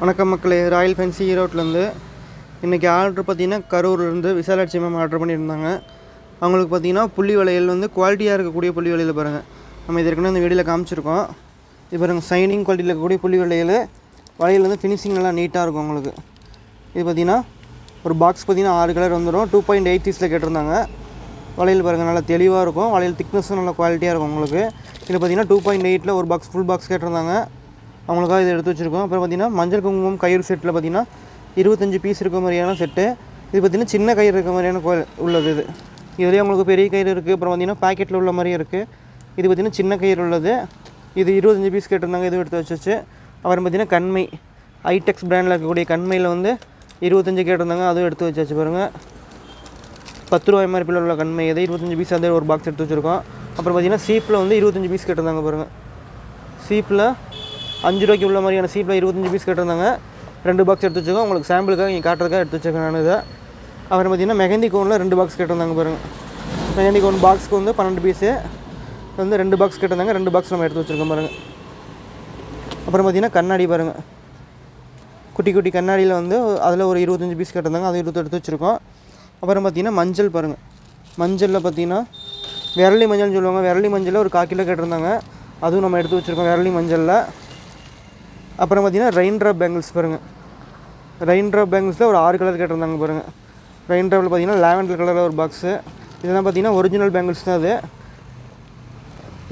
வணக்கம் மக்களே Royal fancy ஈரோட்லேருந்து இன்றைக்கி ஆர்டர் பார்த்தீங்கன்னா கரூர்லேருந்து விசாலாட்சி மேம் ஆர்டர் பண்ணியிருந்தாங்க. அவங்களுக்கு பார்த்தீங்கன்னா புள்ளி வளையல் வந்து குவாலிட்டியாக இருக்கக்கூடிய புள்ளி வளையல் பாருங்கள் நம்ம இதற்கனவே இந்த வீடியோவில் காமிச்சிருக்கோம். இது பாருங்கள் சைனிங் குவாலிட்டியில் இருக்கக்கூடிய புள்ளி வளையல் வளையல் வந்து ஃபினிஷிங் நல்லா நீட்டாக இருக்கும் உங்களுக்கு. இது பார்த்தீங்கன்னா ஒரு பாக்ஸ் பார்த்திங்கன்னா ஆறு கலர் வந்துடும் டூ பாயிண்ட் எயிட் சீஸில் கேட்டிருந்தாங்க. வளையல் பாருங்கள் நல்லா தெளிவாக இருக்கும். வளையல் திக்னஸும் நல்லா குவாலிட்டியாக இருக்கும் உங்களுக்கு. இது பார்த்தீங்கன்னா டூ பாயிண்ட் எயிட்டில் ஒரு பாக்ஸ் ஃபுல் பாக்ஸ் கேட்டிருந்தாங்க. அவங்களுக்காக இதை எடுத்து வச்சுருக்கோம். அப்புறம் பார்த்தீங்கன்னா மஞ்சள் குங்குமம் கயிறு செட்டில் பார்த்தீங்கன்னா இருபத்தஞ்சி பீஸ் இருக்க மாதிரியான செட்டு இது பார்த்தீங்கன்னா சின்ன கயிறு இருக்க மாதிரியான கோ உள்ளது இது. இதுலேயே உங்களுக்கு பெரிய கயிறு இருக்குது அப்புறம் பார்த்தீங்கன்னா பாக்கெட்டில் உள்ள மாதிரியும் இருக்குது இது பார்த்தீங்கன்னா சின்ன கயிறு உள்ளது. இது இருபத்தஞ்சி பீஸ் கேட்டிருந்தாங்க. இதுவும் எடுத்து வச்சுச்சு. அப்புறம் பார்த்தீங்கன்னா கண்மை. ஐடெக்ஸ் பிராண்டில் இருக்கக்கூடிய கண்மையில் வந்து இருபத்தஞ்சி கேட்டிருந்தாங்க. அதுவும் எடுத்து வச்சாச்சு பாருங்கள் பத்து ரூபாய் எம்ஆர்பியில் உள்ள கண்மை எதை இருபத்தஞ்சி பீஸ் அதே ஒரு பாக்ஸ் எடுத்து வச்சுருக்கோம். அப்புறம் பார்த்தீங்கன்னா சீப்பில் வந்து இருபத்தஞ்சி பீஸ் கேட்டிருந்தாங்க பாருங்கள் சீப்பில் அஞ்சு ரூபாய்க்கு உள்ள மாதிரியான சீப்பில் இருபத்தஞ்சி பீஸ் கேட்டிருந்தாங்க. ரெண்டு பாக்ஸ் எடுத்து வச்சுருக்கோம் உங்களுக்கு சாம்பிளுக்காக இங்கே காட்டுறதுக்காக எடுத்து வச்சிருக்கேன் நான் இதை. அப்புறம் பார்த்தீங்கன்னா மெஹந்தி கோனில் ரெண்டு பாக்ஸ் கேட்டிருந்தாங்க பாருங்கள் மெஹந்தி கோன் பாக்ஸ்க்கு வந்து பன்னெண்டு பீஸு வந்து ரெண்டு பாக்ஸ் கேட்டிருந்தாங்க. ரெண்டு பாக்ஸ் நம்ம எடுத்து வச்சுருக்கோம் பாருங்கள் அப்புறம் பார்த்தீங்கன்னா கண்ணாடி பாருங்கள் குட்டி குட்டி கண்ணாடியில் வந்து அதில் ஒரு இருபத்தஞ்சி பீஸ் கேட்டிருந்தாங்க. அது இருபத்தி எடுத்து வச்சுருக்கோம். அப்புறம் பார்த்திங்கன்னா மஞ்சள் பாருங்கள் மஞ்சளில் பார்த்தீங்கன்னா விரலி மஞ்சள்னு சொல்லுவாங்க. விரலி மஞ்சளில் ஒரு கால் கிலோ கேட்டிருந்தாங்க. அதுவும் நம்ம எடுத்து வச்சுருக்கோம் விரலி மஞ்சளில். அப்புறம் பார்த்தீங்கன்னா ரெயின் ட்ராப் பேங்கிள்ஸ் பாருங்கள் ரெயின் ட்ராப் பேங்கிள்ஸில் ஒரு ஆறு கலர் கேட்டிருந்தாங்க பாருங்கள் ரெயின் ட்ராப்பில் பார்த்தீங்கன்னா லாவெண்டர் கலரில் ஒரு பாக்ஸு இதெல்லாம் பார்த்தீங்கன்னா ஒரிஜினல் பேங்கிள்ஸ் தான் அது.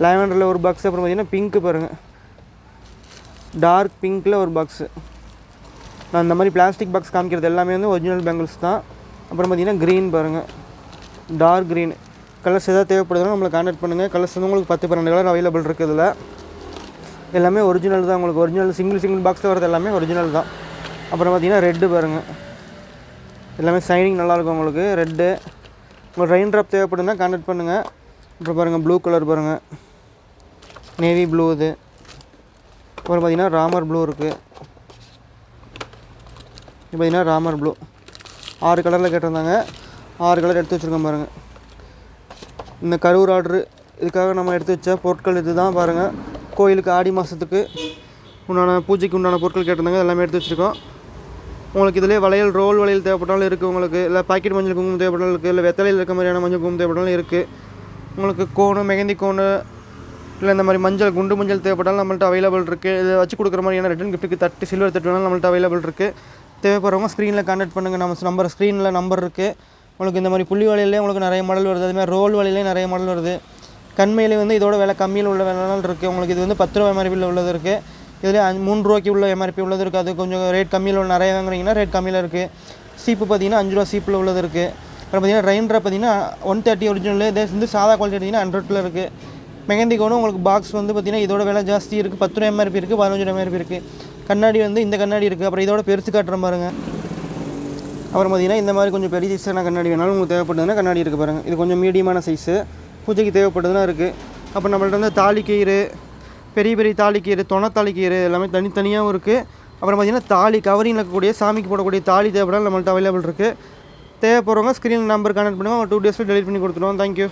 லாவெண்டரில் ஒரு பாக்ஸ் அப்புறம் பார்த்தீங்கன்னா பிங்க்கு பாருங்கள் டார்க் பிங்க்கில் ஒரு பாக்ஸு நான் இந்த மாதிரி பிளாஸ்டிக் பாக்ஸ் காமிக்கிறது எல்லாமே வந்து ஒரிஜினல் பேங்கிள்ஸ் தான். அப்புறம் பார்த்தீங்கன்னா க்ரீன் பாருங்கள் டார்க் க்ரீன் கலர்ஸ் எதாவது தேவைப்படுதுன்னா நம்மளை கான்டாக்ட் பண்ணுங்கள் கலர்ஸ் வந்து உங்களுக்கு பத்து பன்னெண்டு கலர் அவைலபிள் இருக்குது இதில். எல்லாமே ஒரிஜினல் தான் உங்களுக்கு. ஒரிஜினல் சிங்கிள் சிங்கிள் பாக்ஸில் வரது எல்லாமே ஒரிஜினல் தான். அப்புறம் பார்த்தீங்கன்னா ரெட்டு பாருங்கள் எல்லாமே ஷைனிங் நல்லாயிருக்கும் உங்களுக்கு. ரெட்டு உங்களுக்கு ரெயின் ட்ராப் தேவைப்படுதுன்னா கான்டாக்ட் பண்ணுங்கள் அப்புறம் பாருங்கள் ப்ளூ கலர் பாருங்கள் நேவி ப்ளூ இது. அப்புறம் பார்த்தீங்கன்னா ராமர் ப்ளூ இருக்குது இது பார்த்தீங்கன்னா ராமர் ப்ளூ ஆறு கலரில் கேட்டிருந்தாங்க. ஆறு கலர் எடுத்து வச்சுருக்கோம் பாருங்கள் இந்த கரூர் ஆர்டரு இதுக்காக நம்ம எடுத்து வச்ச பொருட்கள் இது தான் பாருங்கள் கோயிலுக்கு ஆடி மாதத்துக்கு உண்டான பூஜைக்கு உண்டான பொருட்கள் கேட்டிருந்தாங்க எல்லாமே எடுத்து வச்சுருக்கோம். உங்களுக்கு இதிலே வளையல் ரோல் வளையல் தேவைப்பட்டாலும் இருக்குது உங்களுக்கு இல்லை பாக்கெட் மஞ்சள் குங்குமம் தேவைப்பட்டாலும் இருக்குது இல்லை வெத்தலையில் இருக்க மாதிரியான மஞ்சள் குங்குமம் தேவைப்பட்டாலும் இருக்குது உங்களுக்கு கோணு மெகந்தி கோனு இல்லை இந்த மாதிரி மஞ்சள் குண்டு மஞ்சள் தேவைப்பட்டாலும் நம்மள்ட்ட அவைலபிள் இருக்குது இதை வச்சு கொடுக்குற மாதிரியான ரிட்டன் கிஃப்ட்டுக்கு தட்டு சில்வர் தட்டு வேணாலும் நம்மள்ட்ட அவைலபிள் இருக்குது தேவைப்படுறவங்க ஸ்க்ரீனில் கான்டாக்ட் பண்ணுங்கள் நம்ம நம்பர் ஸ்க்ரீனில் நம்பர் இருக்குது உங்களுக்கு இந்த மாதிரி புள்ளி வலையிலே உங்களுக்கு நிறைய மாடல் வருது. அதுமாதிரி ரோல் வலையிலே நிறைய மாடல் வருது. கண்மையிலே வந்து இதோட விலை கம்மியில் உள்ள வேலைனாலும் இருக்குது உங்களுக்கு இது வந்து பத்து ரூபா எம்ஆர்பியில் உள்ளது இருக்குது இதில் மூணு ரூபாய்க்கு உள்ள எம்ஆர்பி உள்ளது இருக்குது அது கொஞ்சம் ரேட் கம்மியில் உள்ள நிறைய வாங்குறீங்கன்னா ரேட் கம்மியில் இருக்குது சீப்பு பார்த்தீங்கன்னா அஞ்சு ரூபா சீப்பில் உள்ளது இருக்குது அப்புறம் பார்த்தீங்கன்னா ரெயின்ட்ரை பார்த்தீங்கன்னா ஒன் தேர்ட்டி ஒரிஜினல் இதே வந்து சாதா குவாலிட்டி பார்த்தீங்கன்னா ஹண்ட்ரட்ல இருக்குது மெகந்தி கோணும் உங்களுக்கு பாக்ஸ் வந்து பார்த்தீங்கன்னா இதோட விலை ஜாஸ்தி இருக்குது பத்து ரூபா எம்ஆர்பி இருக்குது பதினஞ்சு ரூபா எம்ஆர்பி இருக்குது கண்ணாடி வந்து இந்த கண்ணாடி இருக்குது அப்புறம் இதோட பெருசு காட்டுற பாருங்க. அப்புறம் பார்த்தீங்கன்னா இந்த மாதிரி கொஞ்சம் பெரிய சைஸான கண்ணாடி வேணாலும் உங்களுக்கு தேவைப்படுதுன்னா கண்ணாடி இருக்குது பாருங்கள் இது கொஞ்சம் மீடியமான சைஸு பூஜைக்கு தேவைப்பட்டதுலாம் இருக்குது அப்புறம் நம்மள்ட்ட வந்து தாலிக்கயிறு பெரிய பெரிய தாலிக்கயிறு தொண தாலிக்கயிறு எல்லாமே தனித்தனியாகவும் இருக்குது அப்புறம் பார்த்தீங்கன்னா தாலி கவரிங் இருக்கக்கூடிய சாமிக்கு போடக்கூடிய தாலி தேவைப்படாலும் நம்மள்ட்ட அவைலபிள் இருக்குது தேவைப்படுறவங்க ஸ்க்ரீன் நம்பர் கனெக்ட் பண்ணுவோம் டூ டேஸில் டெலிவரி பண்ணி கொடுத்துருவோம் தேங்க்யூ